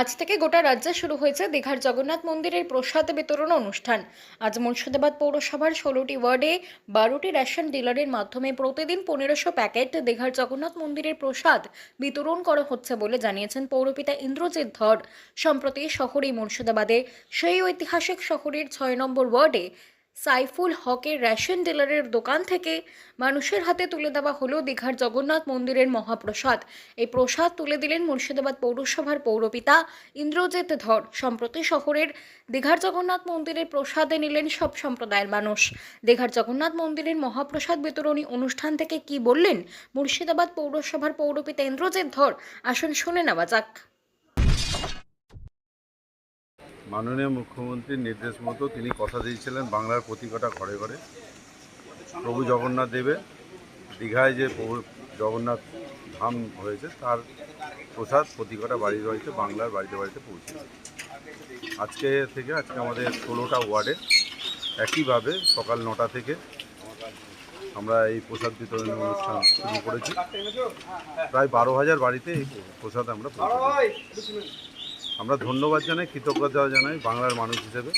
আজ থেকে গোটা রাজ্যে শুরু হয়েছে দীঘার জগন্নাথ মন্দিরের প্রসাদ বিতরণ অনুষ্ঠান। আজ মুর্শিদাবাদ পৌরসভার ষোলোটি ওয়ার্ডে বারোটি রেশন ডিলারের মাধ্যমে প্রতিদিন পনেরোশো প্যাকেট দীঘার জগন্নাথ মন্দিরের প্রসাদ বিতরণ করা হচ্ছে বলে জানিয়েছেন পৌরপিতা ইন্দ্রজিৎ ধর। সম্প্রতি শহরে মুর্শিদাবাদে সেই ঐতিহাসিক শহরের ছয় নম্বর ওয়ার্ডে সাইফুল হকের রেশন ডিলারের দোকান থেকে মানুষের হাতে তুলে দেওয়া হলো দীঘার জগন্নাথ মন্দিরের মহাপ্রসাদ। এই প্রসাদ তুলে দিলেন মুর্শিদাবাদ পৌরসভার পৌরপিতা ইন্দ্রজিৎ ধর। সম্প্রতি শহরের দীঘার জগন্নাথ মন্দিরের প্রসাদে নিলেন সব সম্প্রদায়ের মানুষ। দীঘার জগন্নাথ মন্দিরের মহাপ্রসাদ বিতরণী অনুষ্ঠান থেকে কি বললেন মুর্শিদাবাদ পৌরসভার পৌরপিতা ইন্দ্রজিৎ ধর? আসুন শুনে নেওয়া যাক। মাননীয় মুখ্যমন্ত্রীর নির্দেশ মতো তিনি কথা দিয়েছিলেন বাংলার প্রতি কটা ঘরে ঘরে। প্রভু জগন্নাথ দেবের দীঘায় যে প্রভু জগন্নাথ ধাম হয়েছে, তার প্রসাদ প্রতি কটা বাড়ির বাড়িতে, বাংলার বাড়িতে বাড়িতে পৌঁছে আজকে থেকে, আজকে আমাদের ষোলোটা ওয়ার্ডে একইভাবে সকাল নটা থেকে আমরা এই প্রসাদ বিতরণের অনুষ্ঠান শুরু করেছি। প্রায় বারো হাজার বাড়িতে এই প্রসাদ আমরা পৌঁছে। আমরা ধন্যবাদ জানাই কৃতজ্ঞতা জানাই বাংলার মানুষ হিসেবে।